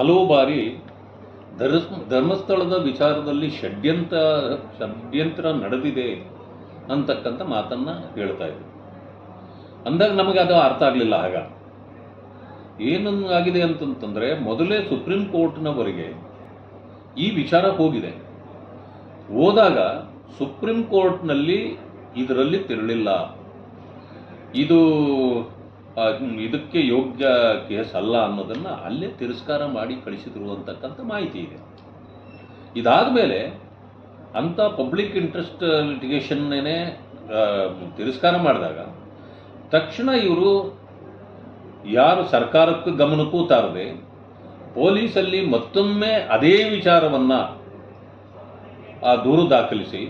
ಹಲವು ಬಾರಿ ಧರ್ಮ, ಧರ್ಮಸ್ಥಳದ ವಿಚಾರದಲ್ಲಿ ಷಡ್ಯಂತ ಷಡ್ಯಂತ್ರ ನಡೆದಿದೆ ಅಂತಕ್ಕಂಥ ಮಾತನ್ನು ಹೇಳ್ತಾ ಇದ್ರು. ಅಂದಾಗ ನಮಗೆ ಅದು ಅರ್ಥ ಆಗಲಿಲ್ಲ ಆಗ. ಏನಾಗಿದೆ ಅಂತಂತಂದರೆ ಮೊದಲೇ ಸುಪ್ರೀಂ ಕೋರ್ಟ್ನವರೆಗೆ ಈ ವಿಚಾರ ಹೋಗಿದೆ. ಹೋದಾಗ ಸುಪ್ರೀಂ ಕೋರ್ಟ್ನಲ್ಲಿ ಇದರಲ್ಲಿ ತೆರಳಿಲ್ಲ. ಇದು ಇದಕ್ಕೆ ಯೋಗ್ಯ ಕೇಸ್ ಅಲ್ಲ ಅನ್ನೋದನ್ನು ಅಲ್ಲೇ ತಿರಸ್ಕಾರ ಮಾಡಿ ಕಳಿಸಿದ್ರು ಅಂತಕ್ಕಂಥ ಮಾಹಿತಿ ಇದೆ. ಇದಾದ ಮೇಲೆ ಅಂಥ ಪಬ್ಲಿಕ್ ಇಂಟ್ರೆಸ್ಟ್ ಲಿಟಿಗೇಷನ್ನೇ ತಿರಸ್ಕಾರ ಮಾಡಿದಾಗ ತಕ್ಷಣ ಇವರು ಯಾರು ಸರ್ಕಾರಕ್ಕೂ ಗಮನಕ್ಕೂ ತಾರದೆ ಪೊಲೀಸಲ್ಲಿ ಮತ್ತೊಮ್ಮೆ ಅದೇ ವಿಚಾರವನ್ನು ಆ ದೂರು ದಾಖಲಿಸಿ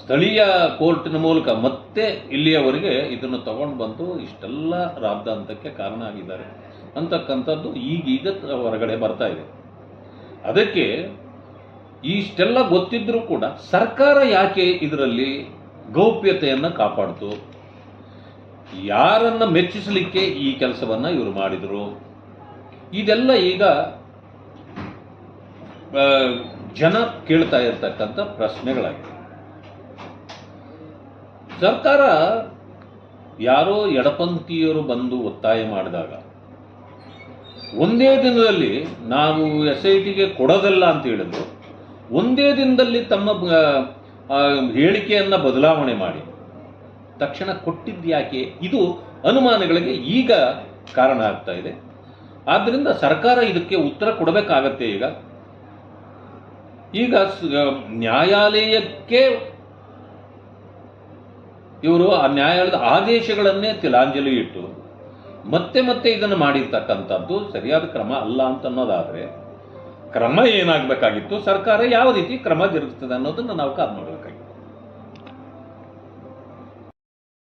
ಸ್ಥಳೀಯ ಕೋರ್ಟಿನ ಮೂಲಕ ಮತ್ತೆ ಇಲ್ಲಿಯವರೆಗೆ ಇದನ್ನು ತಗೊಂಡು ಬಂದು ಇಷ್ಟೆಲ್ಲ ರಾಬ್ದಾಂತಕ್ಕೆ ಕಾರಣ ಆಗಿದ್ದಾರೆ. ಅಂತಕ್ಕಂಥದ್ದು ಈಗೀಗ ಹೊರಗಡೆ ಬರ್ತಾ ಇದೆ. ಅದಕ್ಕೆ ಇಷ್ಟೆಲ್ಲ ಗೊತ್ತಿದ್ರೂ ಕೂಡ ಸರ್ಕಾರ ಯಾಕೆ ಇದರಲ್ಲಿ ಗೌಪ್ಯತೆಯನ್ನು ಕಾಪಾಡ್ತು? ಯಾರನ್ನ ಮೆಚ್ಚಿಸಲಿಕ್ಕೆ ಈ ಕೆಲಸವನ್ನು ಇವರು ಮಾಡಿದರು? ಇದೆಲ್ಲ ಈಗ ಜನ ಕೇಳ್ತಾ ಇರ್ತಕ್ಕಂಥ ಪ್ರಶ್ನೆಗಳಾಗಿವೆ. ಸರ್ಕಾರ ಯಾರೋ ಎಡಪಂಥೀಯರು ಬಂದು ಒತ್ತಾಯ ಮಾಡಿದಾಗ, ಒಂದೇ ದಿನದಲ್ಲಿ ನಾವು ಎಸ್ ಐ ಟಿಗೆ ಕೊಡೋದಲ್ಲ ಅಂತ ಹೇಳಿದ್ರು, ಒಂದೇ ದಿನದಲ್ಲಿ ತಮ್ಮ ಹೇಳಿಕೆಯನ್ನು ಬದಲಾವಣೆ ಮಾಡಿ, ತಕ್ಷಣ ಕೊಟ್ಟಿದ್ಯಾಕೆ ಇದು ಅನುಮಾನಗಳಿಗೆ ಈಗ ಕಾರಣ ಆಗ್ತಾ ಇದೆ. ಆದ್ದರಿಂದ ಸರ್ಕಾರ ಇದಕ್ಕೆ ಉತ್ತರ ಕೊಡಬೇಕಾಗತ್ತೆ ಈಗ. ಈಗ ನ್ಯಾಯಾಲಯಕ್ಕೆ ಇವರು ಆ ನ್ಯಾಯಾಲಯದ ಆದೇಶಗಳನ್ನೇ ತಿಲಾಂಜಲಿ ಇಟ್ಟು ಮತ್ತೆ ಮತ್ತೆ ಇದನ್ನು ಮಾಡಿರ್ತಕ್ಕಂಥದ್ದು ಸರಿಯಾದ ಕ್ರಮ ಅಲ್ಲ ಅಂತ ಅನ್ನೋದಾದರೆ ಕ್ರಮ ಏನಾಗಬೇಕಾಗಿತ್ತು ಸರ್ಕಾರ ಯಾವ ರೀತಿ ಕ್ರಮ ಜರುಗಿಸ್ತದೆ ಅನ್ನೋದನ್ನು ನಾವು ಕಾದು ನೋಡಬೇಕು